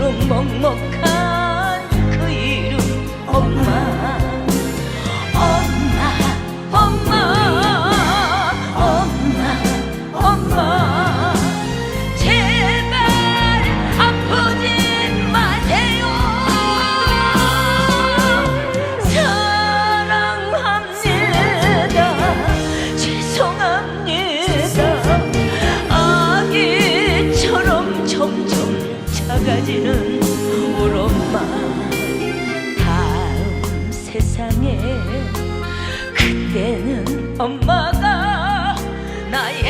푸른 먹먹한 그 이름 엄마. 작아지는 울 엄마. 다음 세상에 그때는 엄마가 나의